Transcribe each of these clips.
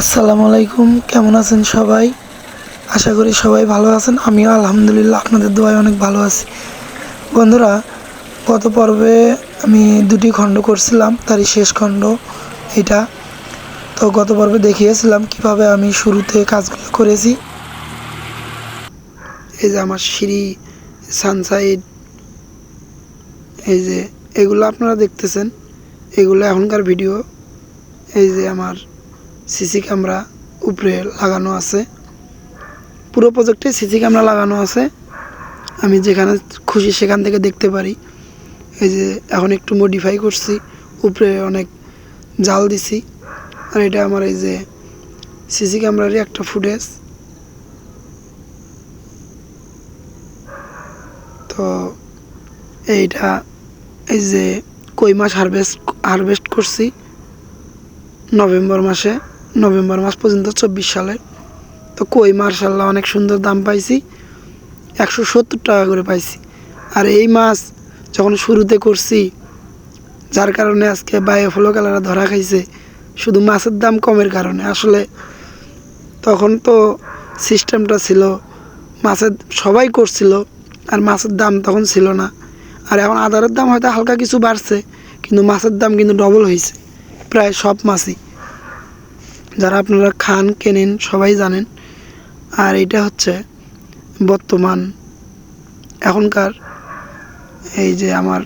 আসসালামু আলাইকুম, কেমন আছেন সবাই? আশা করি সবাই ভালো আছেন। আমিও আলহামদুলিল্লাহ আপনাদের দোয়ায় অনেক ভালো আছি। বন্ধুরা, গত পর্বে আমি দুটি খণ্ড করছিলাম, তারই শেষ খণ্ড এটা। তো গত পর্বে দেখিয়েছিলাম কীভাবে আমি শুরুতে কাজগুলো করেছি। এই যে আমার সিঁড়ি, সানসাইড, এই যে এগুলো আপনারা দেখতেছেন। এগুলো এখনকার ভিডিও। এই যে আমার সিসি ক্যামেরা উপরে লাগানো আছে। পুরো প্রজেক্টে সিসি ক্যামেরা লাগানো আছে। আমি যেখানে খুশি সেখান থেকে দেখতে পারি। এই যে এখন একটু মডিফাই করছি, উপরে অনেক জাল দিছি। আর এটা আমার এই যে সিসি ক্যামেরারই একটা ফুটেজ তো এইটা এই যে কই মাছ হারভেস্ট হারভেস্ট করছি? নভেম্বর মাসে। নভেম্বর মাস পর্যন্ত চব্বিশ সালে। তো কই, মার্শাল্লাহ, অনেক সুন্দর দাম পাইছি। একশো সত্তর টাকা করে পাইছি। আর এই মাছ যখন শুরুতে করছি, যার কারণে আজকে বায়োফ্লো কালারা ধরা খাইছে, শুধু মাছের দাম কমের কারণে। আসলে তখন তো সিস্টেমটা ছিল, মাছের সবাই করছিল, আর মাছের দাম তখন ছিল না। আর এখন আদারের দাম হয়তো হালকা কিছু বাড়ছে, কিন্তু মাছের দাম কিন্তু ডবল হয়েছে প্রায় সব মাছই। যারা আপনারা খান, কেনেন, সবাই জানেন। আর এটা হচ্ছে বর্তমান, এখনকার এই যে আমার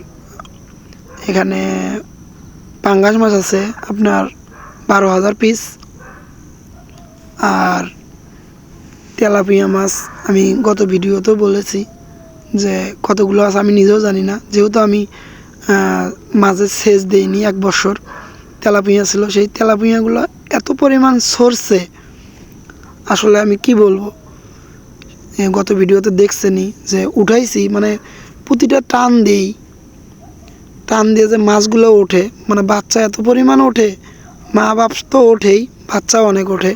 এখানে পাঙ্গাস মাছ আছে, আপনার বারো হাজার পিস আর তেলাপিয়া মাছ, আমি গত ভিডিওতেও বলেছি যে কতগুলো আছে, আমি নিজেও জানি না। যেহেতু আমি মাঝে সেচ দেইনি এক বছর, তেলাপিয়া ছিল, সেই তেলাপিয়াগুলো এত পরিমাণ সরছে, আসলে আমি কি বলব? গত ভিডিওতে দেখছেনি যে উঠাইছি মানে প্রতিটা টান দেই টান দিয়ে যে মাছগুলো ওঠে মানে বাচ্চা এত পরিমাণ ওঠে, মা বাপ তো ওঠেই, বাচ্চাও অনেক ওঠে,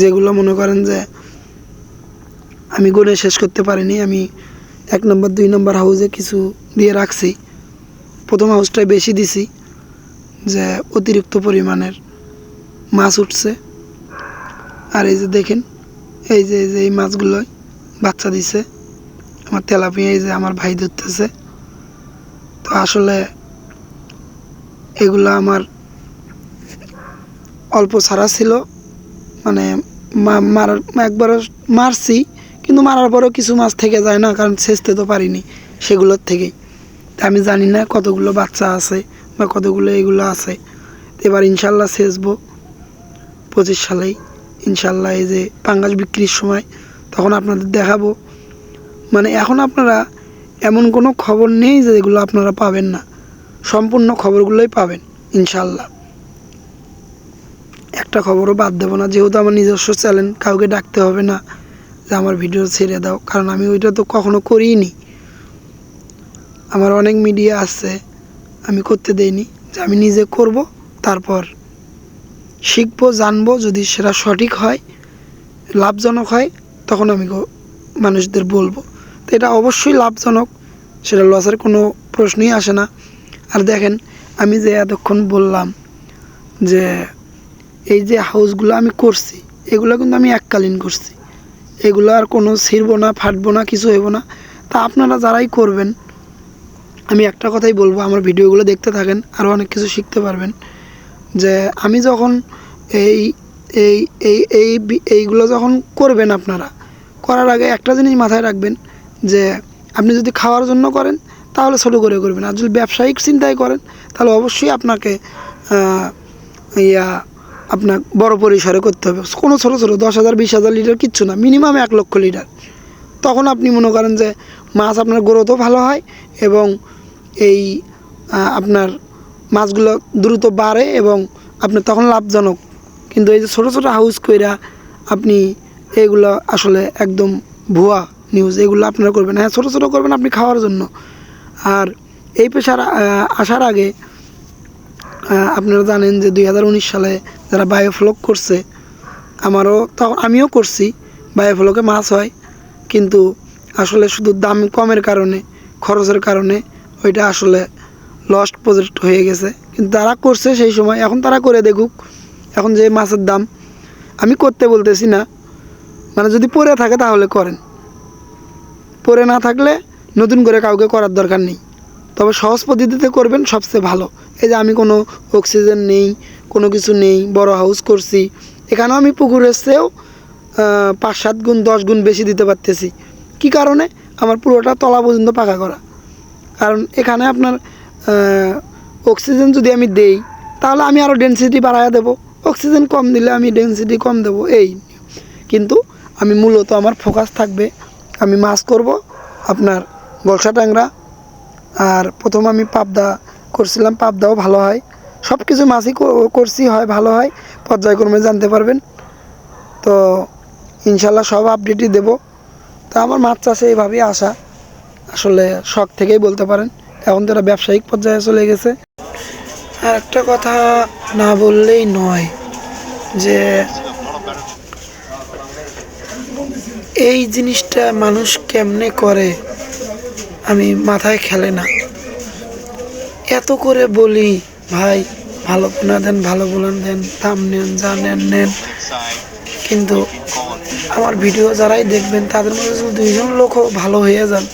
যেগুলো মনে করেন যে আমি গড়ে শেষ করতে পারিনি, আমি এক নম্বর, দুই নম্বর হাউসে কিছু দিয়ে রাখছি, প্রথম হাউসটায় বেশি দিছি, যে অতিরিক্ত পরিমাণের। মাছ উঠছে। আর এই যে দেখেন, এই যে এই যে এই মাছগুলোই বাচ্চা দিছে। আমার তেলাপিয়া এই যে আমার ভাই ধরতেছে। তো আসলে এগুলো আমার অল্প ছাড়া ছিল। মানে মারার একবার মারছি, কিন্তু মারার পরেও কিছু মাছ থেকে যায় না, কারণ ছেঁচতে তো পারিনি সেগুলোর থেকেই। তা আমি জানি না কতগুলো বাচ্চা আছে বা কতগুলো এগুলো আছে। এবার ইনশাল্লাহ ছেঁচবো। পঁচিশ সালেই ইনশাল্লাহ এই যে পাঙ্গাস বিক্রির সময় তখন আপনাদের দেখাবো। মানে এখন আপনারা এমন কোনো খবর নেই যে এগুলো আপনারা পাবেন না। সম্পূর্ণ খবরগুলোই পাবেন, ইনশাল্লাহ। একটা খবরও বাদ দেবো না, যেহেতু আমার নিজস্ব চ্যানেল, কাউকে ডাকতে হবে না যে আমার ভিডিও ছেড়ে দাও, কারণ আমি ওইটা তো কখনো করিনি আমার অনেক মিডিয়া আছে, আমি করতে দেইনি, যে আমি নিজে করব, তারপর শিখব, জানব, যদি সেটা সঠিক হয়, লাভজনক হয়, তখন আমি মানুষদের বলব। তো এটা অবশ্যই লাভজনক, সেটা লসের কোনো প্রশ্নই আসে না। আর দেখেন, আমি যে এতক্ষণ বললাম যে এই যে হাউসগুলো আমি করছি, এগুলো কিন্তু আমি এককালীন করছি। এগুলো আর কোনো ছিঁড়বো না, ফাটবো না, কিছু হইব না। তা আপনারা যারাই করবেন, আমি একটা কথাই বলব, আমার ভিডিওগুলো দেখতে থাকেন, আরও অনেক কিছু শিখতে পারবেন। যে আমি যখন এই এই এই এই এইগুলো যখন করবেন আপনারা, করার আগে একটা জিনিস মাথায় রাখবেন যে আপনি যদি খাওয়ার জন্য করেন, তাহলে ছোটো করে করবেন। আর যদি ব্যবসায়িক চিন্তায় করেন, তাহলে অবশ্যই আপনাকে ইয়া আপনার বড় পরিসরে করতে হবে। কোনো ছোটো ছোটো দশ হাজার, বিশ হাজার লিটার কিচ্ছু না, মিনিমাম এক লক্ষ লিটার। তখন আপনি মনে করেন যে মাছ আপনার গ্রোথও ভালো হয় এবং এই আপনার মাছগুলো দ্রুত বাড়ে এবং আপনি তখন লাভজনক। কিন্তু এই যে ছোটো ছোটো হাউস কইরা আপনি এগুলো আসলে একদম ভুয়া নিউজ এগুলো আপনারা করবেন হ্যাঁ ছোটো ছোটো করবেন আপনি খাওয়ার জন্য। আর এই পেশার আসার আগে আপনারা জানেন যে দু হাজার উনিশ সালে যারা বায়োফ্লক করছে, আমারও তখন, আমিও করছি বায়োফ্লকে মাছ হয়। কিন্তু আসলে শুধু দাম কমের কারণে, খরচের কারণে, ওইটা আসলে লস্ট প্রজেক্ট হয়ে গেছে। কিন্তু তারা করছে সেই সময়, এখন তারা করে দেখুক, এখন যে মাছের দাম, আমি করতে বলতেছি না। মানে যদি পড়ে থাকে তাহলে করেন। পড়ে না থাকলে নতুন করে কাউকে করার দরকার নেই। তবে সহজ পদ্ধতিতে করবেন, সবচেয়ে ভালো। এই যে আমি কোনো অক্সিজেন নেই, কোনো কিছু নেই, বড় হাউস করছি, এখানেও আমি পুকুরের চেয়েও পাঁচ সাত গুণ, দশ গুণ বেশি দিতে পারতেছি। কি কারণে? আমার পুরোটা তলা পর্যন্ত পাকা করা। কারণ এখানে আপনার অক্সিজেন যদি আমি দেই, তাহলে আমি আরও ডেন্সিটি বাড়ায়া দেবো। অক্সিজেন কম দিলে আমি ডেন্সিটি কম দেবো, এই। কিন্তু আমি মূলত আমার ফোকাস থাকবে, আমি মাছ করব আপনার বলসা ট্যাংরা। আর প্রথম আমি পাবদা করছিলাম, পাবদাও ভালো হয়। সব কিছু মাছই করছি, হয়, ভালো হয়। পর্যায়ক্রমে জানতে পারবেন। তো ইনশাল্লাহ সব আপডেটই দেব। তা আমার মাছ চাষে এইভাবেই আসা আসলে শখ থেকেই বলতে পারেন। এখন তারা ব্যবসায়িক পর্যায়ে চলে গেছে, আর একটা কথা না বললেই নয় যে এই জিনিসটা মানুষ কেমনে করে আমি মাথায় খেলে না। এত করে বলি, ভাই, ভালো পোনা দেন, ভালো পোনা দেন, দাম নেন, যা নেন নেন। কিন্তু আমার ভিডিও যারাই দেখবেন, তাদের মধ্যে দুইজন লোকও ভালো হয়ে যান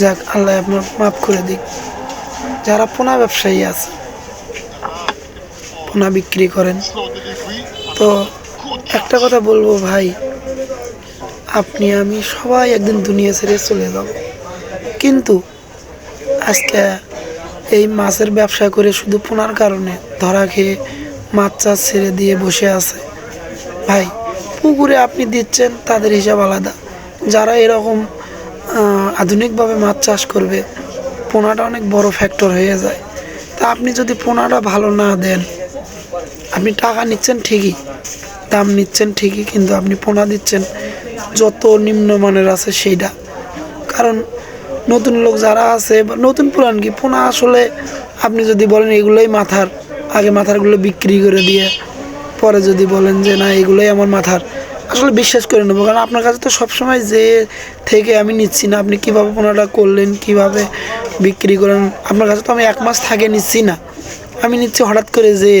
যাক, আল্লাহ আপনার মাফ করে দিক। যারা পোনা ব্যবসায়ী আছে, পোনা বিক্রি করেন। তো একটা কথা বলব ভাই, আপনি, আমি সবাই একদিন দুনিয়া ছেড়ে চলে যাব। কিন্তু আজকে এই মাছের ব্যবসা করে শুধু পোনার কারণে ধরা খেয়ে মাছ চাষ ছেড়ে দিয়ে বসে আছে। ভাই, পুকুরে আপনি দিচ্ছেন, তাদের হিসাব আলাদা। যারা এরকম আধুনিকভাবে মাছ চাষ করবে, পোনাটা অনেক বড় ফ্যাক্টর হয়ে যায়। তা আপনি যদি পোনাটা ভালো না দেন, আপনি টাকা নিচ্ছেন ঠিকই, দাম নিচ্ছেন ঠিকই, কিন্তু আপনি পোনা দিচ্ছেন, যত নিম্নমানের আছে সেইটা। কারণ নতুন লোক যারা আছে, বা নতুন পুরান কি, পোনা আসলে আপনি যদি বলেন এগুলোই মাথার, আগে মাথারগুলো বিক্রি করে দিয়ে, পরে যদি বলেন যে না, এগুলোই আমার মাথার আসলে বিশ্বাস করে নেব। কারণ আপনার কাছে তো সবসময় যে থেকে আমি নিচ্ছি না, আপনি কীভাবে পোনাটা করলেন, কীভাবে বিক্রি করেন আপনার কাছে তো আমি এক মাস থাকে নিচ্ছি না। আমি নিচ্ছি হঠাৎ করে যে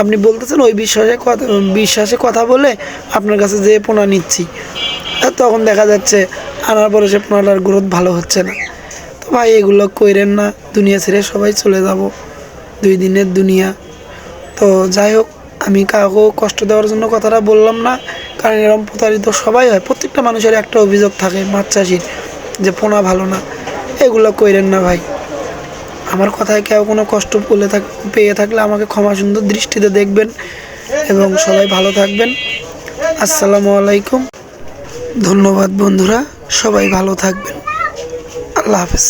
আপনি বলতেছেন ওই বিশ্বাসে কথা বিশ্বাসে কথা বলে আপনার কাছে যে পোনা নিচ্ছি। তখন দেখা যাচ্ছে আনার পরে সে পোনাটার গ্রোথ ভালো হচ্ছে না। তো ভাই, এগুলো কইরেন না, দুনিয়া ছেড়ে সবাই চলে যাব। দুই দিনের দুনিয়া। তো যাই হোক, আমি কাউকেও কষ্ট দেওয়ার জন্য কথাটা বললাম না। কারণ এরকম প্রতারিত সবাই হয়। প্রত্যেকটা মানুষের একটা অভিযোগ থাকে, মাছ চাষির, যে পোনা ভালো না। এগুলো কইরেন না ভাই। আমার কথায় কেউ কোনো কষ্ট পেলে থাক, পেয়ে থাকলে আমাকে ক্ষমা সুন্দর দৃষ্টিতে দেখবেন এবং সবাই ভালো থাকবেন। আসসালামু আলাইকুম। ধন্যবাদ বন্ধুরা, সবাই ভালো থাকবেন। আল্লাহ হাফেজ।